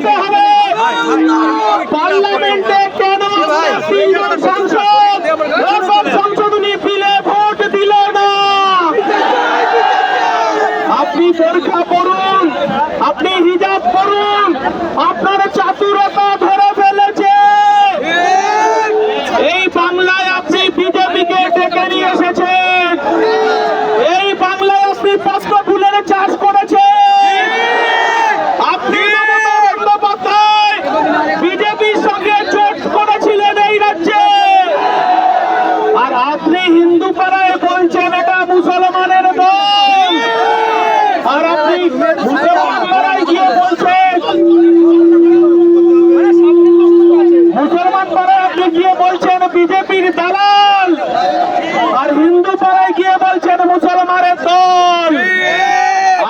দিতে হবে। পার্লামেন্টে কেন তিনজন সংসদ? নতুন সংসদ উনি বিলে ভোট দিল না। আপনি পরীক্ষা করুন আপনি হিজাব করুন হিন্দু পাড়ায় বলছেন, এটা মুসলমানের দল। আর আপনি মুসলমান পাড়ায় গিয়ে বলছেন মুসলমান পাড়ায় আপনি গিয়ে বলছেন বিজেপির দালাল। আর হিন্দু পাড়ায় গিয়ে বলছেন মুসলমানের দল।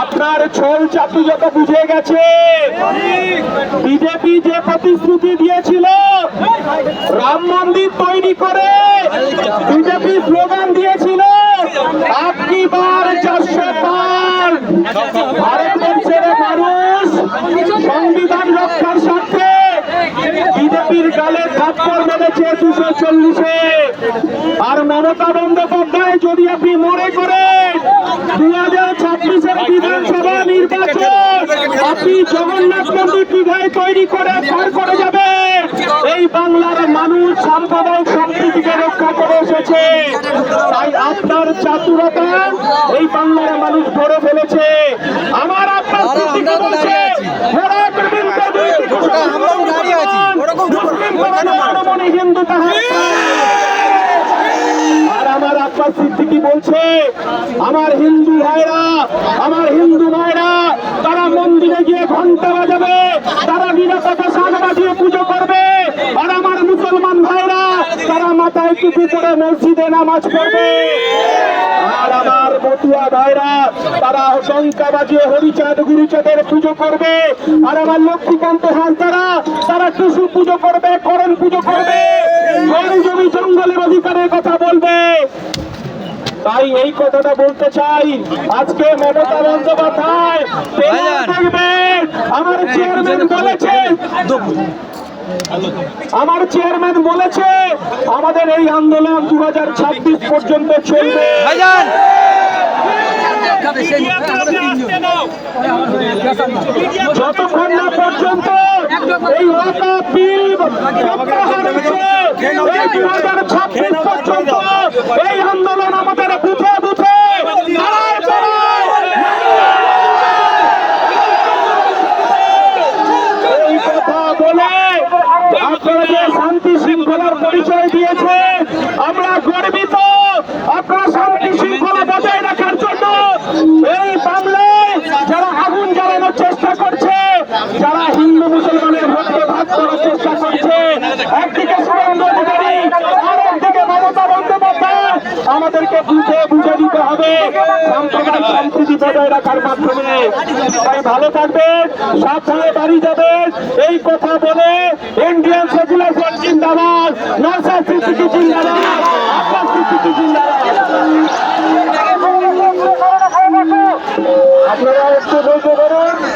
আপনার ছোল চাকরি যত বুঝে গেছে, বিজেপি যে প্রতিশ্রুতি দিয়েছিল রাম মন্দির তৈরি করে বিজেপি স্লোগান দিয়েছিল আপনি বার চারশো পার। ভারতবর্ষের মানুষ সংবিধান রক্ষার স্বার্থে বিজেপির গালে থাপ্পড় মেরেছে দুশো চল্লিশে। আর মমতা বন্দ্যোপাধ্যায় যদি আপনি মনে করেন দু হাজার ছাব্বিশের বিধানসভা নির্বাচন আপনি জগন্নাথ মন্দির দীঘায় তৈরি করে পার করে যাবে এই বাংলার মানুষ সাম্প্রদায়িক সম্প্রীতিকে রক্ষা করে এসেছে। তাই আপনার চাতুরতা এই বাংলার মানুষ ধরে ফেলেছে। আমার আপনার বলছে হিন্দু আর আমার আব্বাস সিদ্দিকি বলছে আমার হিন্দু ভাইরা আমার হিন্দু ভাইরা তারা মন্দিরে গিয়ে ঘণ্টা বাজাবে তারা নিরাপদে শাক বাজিয়ে পুজো করবে আর আমার মুসলমান মাথায় টুপি করে মসজিদে নামাজ পড়বে। আর আমার মতুয়া ভাইরা তারা শঙ্কা বাজিয়ে হরিচাঁদ গুরুচাঁদের পুজো করবে। আর আমার লক্ষ্মীকান্ত হাঁসদারা তারা তারা টুসু পুজো করবে করণ পুজো করবে। জমি জমি জঙ্গলের অধিকারের কথা বলবে। তাই এই কথাটা বলতে চাই। আজকে মমতা বন্দ্যোপাধ্যায়। দেখবেন আমার চেয়ারম্যান বলেছে আমার চেয়ারম্যান বলেছে আমাদের এই আন্দোলন দু হাজার ছাব্বিশ পর্যন্ত চলবে। যতক্ষণ না পর্যন্ত এই ওয়াকা বিল প্রত্যাহার হচ্ছে এই দু হাজার ছাব্বিশ পর্যন্ত আমাদেরকে বুঝে বুঝে দিতে হবে। সাম্প্রদায়িক বজায় রাখার মাধ্যমে। তাই ভালো থাকবেন, সাবধানে বাড়ি যাবেন। এই কথা বলে ইন্ডিয়ান সেকুলার জিন্দাবাদ। আপনারা একটু